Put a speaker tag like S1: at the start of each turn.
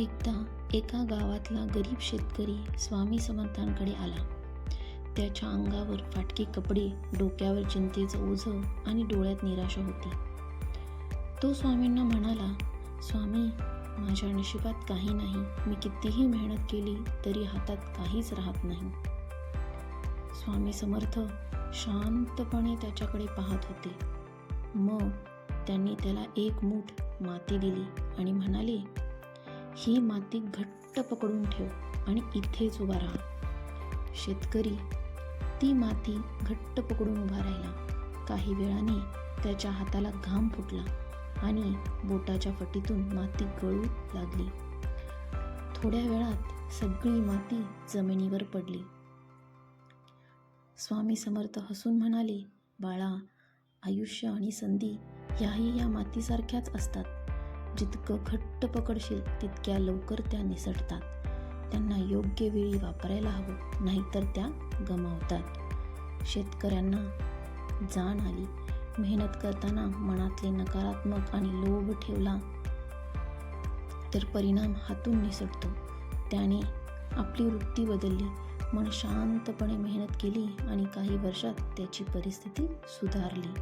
S1: एकदा एका गावातला गरीब शेतकरी स्वामी समर्थांकडे आला. त्याच्या अंगावर फाटके कपडे डोक्यावर चिंतेचं ओझं आणि डोळ्यात निराशा होती. तो स्वामींना म्हणाला स्वामी माझ्या नशिबात काही नाही. मी कितीही मेहनत केली तरी हातात काहीच राहत नाही. स्वामी समर्थ शांतपणे त्याच्याकडे पाहत होते. मग त्यांनी त्याला एक मूठ माती दिली आणि म्हणाले ही माती घट्ट पकडून ठेव आणि इथेच उभा राहा. शेतकरी ती माती घट्ट पकडून उभा राहिला. काही वेळाने त्याच्या हाताला घाम फुटला आणि बोटाच्या फटीतून माती गळू लागली. थोड्या वेळात सगळी माती जमिनीवर पडली. स्वामी समर्थ हसून म्हणाले बाळा आयुष्य आणि संधी याही या मातीसारख्याच असतात. जितकं घट्ट पकडशील तितक्या लवकर त्या निसटतात. त्यांना योग्य वेळी वापरायला हवं नाहीतर त्या गमावतात. शेतकऱ्यांना जाण आली. मेहनत करताना मनातले नकारात्मक आणि लोभ ठेवला तर परिणाम हातून निसटतो. त्याने आपली वृत्ती बदलली. मन शांतपणे मेहनत केली आणि काही वर्षात त्याची परिस्थिती सुधारली.